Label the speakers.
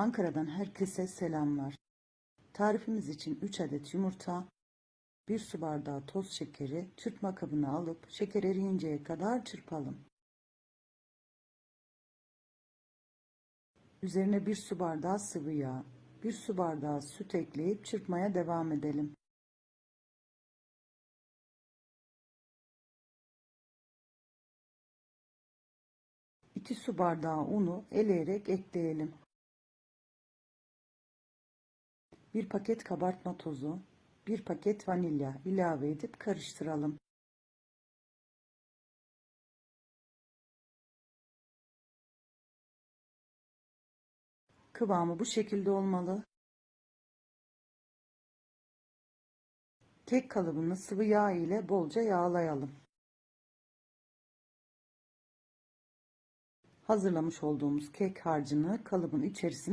Speaker 1: Ankara'dan herkese selamlar. Tarifimiz için 3 adet yumurta, 1 su bardağı toz şekeri çırpma kabına alıp şeker eriyinceye kadar çırpalım. Üzerine 1 su bardağı sıvı yağ, 1 su bardağı süt ekleyip çırpmaya devam edelim. İki su bardağı unu eleyerek ekleyelim. Bir paket kabartma tozu, bir paket vanilya ilave edip karıştıralım. Kıvamı bu şekilde olmalı. Kek kalıbını sıvı yağ ile bolca yağlayalım. Hazırlamış olduğumuz kek harcını kalıbın içerisine